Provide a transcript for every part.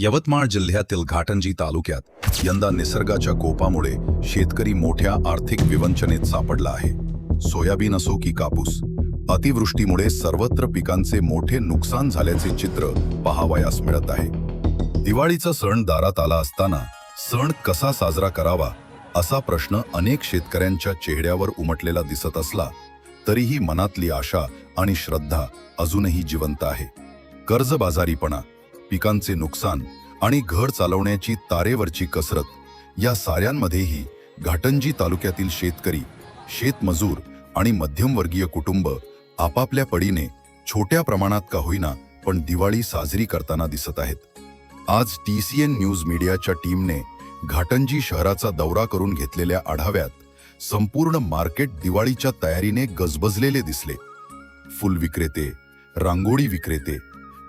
यवतमाळ जिल्ह्यातील घाटंजी तालुक्यात यंदा निसर्गाच्या कोपामुळे शेतकरी मोठ्या आर्थिक विवंचनेत सापडला आहे. सोयाबीन असो की कापूस अतिवृष्टीमुळे सर्वत्र पिकांचे मोठे नुकसान झाल्याचे चित्र पाहावयास मिळत आहे. दिवाळीचा सण दारात आला असताना सण कसा साजरा करावा असा प्रश्न अनेक शेतकऱ्यांच्या चेहऱ्यावर उमटलेला दिसत असला तरीही मनातली आशा आणि श्रद्धा अजूनही जिवंत आहे. कर्जबाजारीपणा पिकांचे नुकसान आणि घर चालवण्याची तारेवरची कसरत या साऱ्यांमध्येही घाटंजी तालुक्यातील शेतकरी शेतमजूर आणि मध्यमवर्गीय कुटुंब आपापल्या पडीने छोट्या प्रमाणात का होईना पण दिवाळी साजरी करताना दिसत आहेत. आज टी सी एन न्यूज मीडियाच्या टीमने घाटंजी शहराचा दौरा करून घेतलेल्या आढाव्यात संपूर्ण मार्केट दिवाळीच्या तयारीने गजबजलेले दिसले. फुल विक्रेते रांगोळी विक्रेते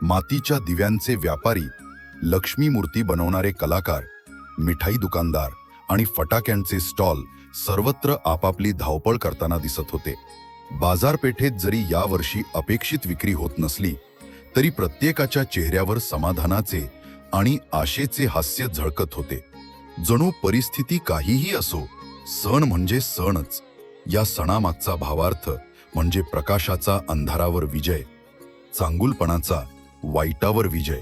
मातीच्या दिव्यांचे व्यापारी लक्ष्मी मूर्ती बनवणारे कलाकार मिठाई दुकानदार आणि फटाक्यांचे स्टॉल सर्वत्र आपापली धावपळ करताना दिसत होते. बाजारपेठेत जरी यावर्षी अपेक्षित विक्री होत नसली तरी प्रत्येकाच्या चेहऱ्यावर समाधानाचे आणि आशेचे हास्य झळकत होते. जणू परिस्थिती काहीही असो सण म्हणजे सणच. या सणामागचा भावार्थ म्हणजे प्रकाशाचा अंधारावर विजय चांगुलपणाचा वाईटावर विजय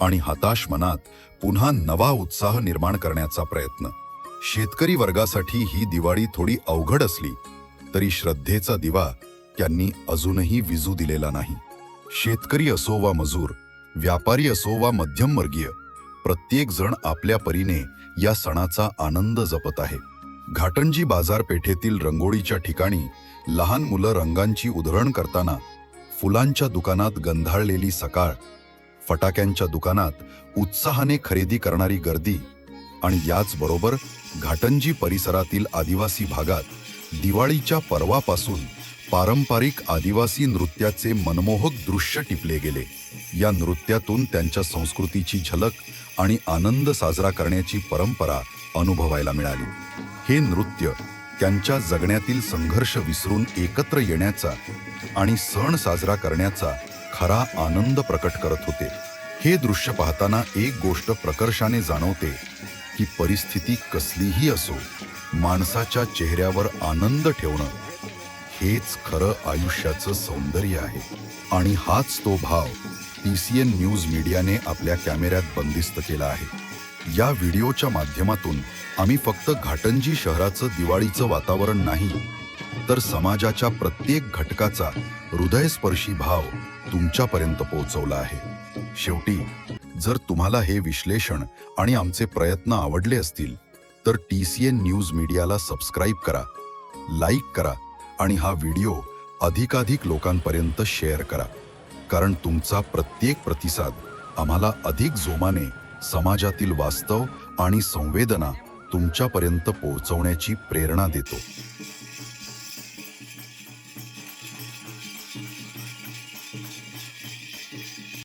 आणि हताश मनात पुन्हा नवा उत्साह निर्माण करण्याचा प्रयत्न. शेतकरी वर्गासाठी ही दिवाळी थोडी अवघड असली तरी श्रद्धेचा दिवा त्यांनी अजूनही विजू दिलेला नाही. शेतकरी असो वा मजूर व्यापारी असो वा मध्यमवर्गीय प्रत्येक जण आपल्या परीने या सणाचा आनंद जपत आहे. घाटंजी बाजारपेठेतील रंगोळीच्या ठिकाणी लहान मुलं रंगांची उधळण करताना फुलांच्या दुकानात गंधाळलेली सकाळ फटाक्यांच्या दुकानात उत्साहाने खरेदी करणारी गर्दी आणि याचबरोबर घाटंजी परिसरातील आदिवासी भागात दिवाळीच्या पर्वापासून पारंपरिक आदिवासी नृत्याचे मनमोहक दृश्य टिपले गेले. या नृत्यातून त्यांच्या संस्कृतीची झलक आणि आनंद साजरा करण्याची परंपरा अनुभवायला मिळाली. हे नृत्य त्यांच्या जगण्यातील संघर्ष विसरून एकत्र येण्याचा आणि सण साजरा करण्याचा खरा आनंद प्रकट करत होते. हे दृश्य पाहताना एक गोष्ट प्रकर्षाने जाणवते की परिस्थिती कसलीही असो माणसाच्या चेहऱ्यावर आनंद ठेवणं हेच खरं आयुष्याचं सौंदर्य आहे. आणि हाच तो भाव टी सी एन न्यूज मीडियाने आपल्या कॅमेऱ्यात बंदिस्त केला आहे. या व्हिडिओच्या माध्यमातून आम्ही फक्त घाटंजी शहराचं दिवाळीचं वातावरण नाही तर समाजाच्या प्रत्येक घटकाचा हृदयस्पर्शी भाव तुमच्यापर्यंत पोहोचवला आहे. शेवटी जर तुम्हाला हे विश्लेषण आणि आमचे प्रयत्न आवडले असतील तर टी सी एन न्यूज मीडियाला सबस्क्राईब करा लाईक करा आणि हा व्हिडिओ अधिकाधिक लोकांपर्यंत शेअर करा कारण तुमचा प्रत्येक प्रतिसाद आम्हाला अधिक जोमाने समाजातील वास्तव आणि संवेदना तुमच्यापर्यंत पोहोचवण्याची प्रेरणा देतो.